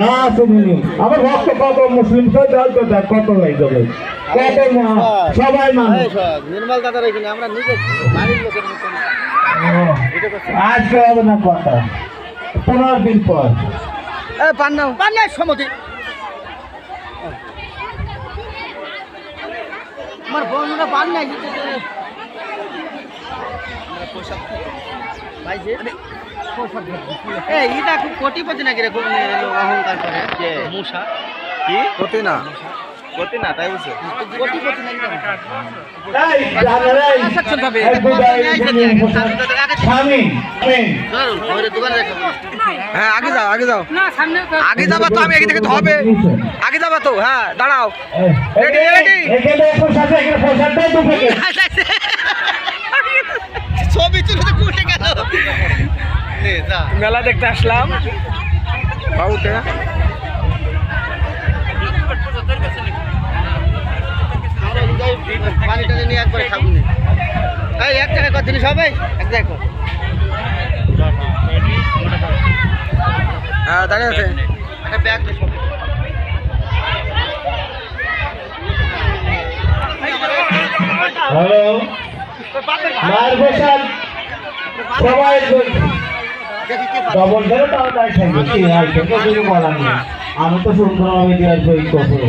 না শুনিনি। আমার ভক্ত কত মুসলিম তো দেখ তো দেখ কত হয়ে যাবে। কত মা সবাই মানে নির্মল দাদার এখানে আমরা নিজে বাড়ির লোকের আজকে হবে না কথা। পনেরো দিন পর। এ পান্না পান্না সমতি। আমার বন্ধুরা পান্না এই এটা খুব কোটিপতি নাকি রে অহংকার করে কে মুসা কি কোটি না কোটি না তাই বুঝছ কোটিপতি নাকি এই জানারে এই বুদাই স্বামী হ্যাঁ আগে যাও আগে যাও আগে যাবা তো আমি এখান থেকে হবে আগে যাবা তো হ্যাঁ দাঁড়াও? এখানে এখানে প্রসাদ দেয় দু প্যাকেট ছবি তুলে তো কুটে গেল মেলা দেখতে আসলাম বাবুটা পানি টানি নিয়ে একবারে খাব নি। এই এক টাকা কত জিনিস হবে এক টাকা কর। হ্যাঁ দাঁড়িয়ে আছে একটা ব্যাগ দে সব। হ্যালো মার প্রসাদ সবাই দেখি। ডবল ধরে তাও তাই থাকবে কি আর থেকে কিছু বলার নেই। আমি তো সুন্দরভাবে দিয়ে আসব এই কখন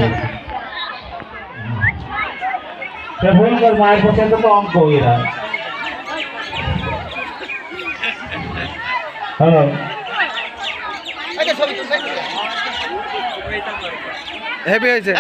সে ভুল কর মায়ের পছন্দ তো অঙ্ক এরা। হ্যালো। হয়েছে।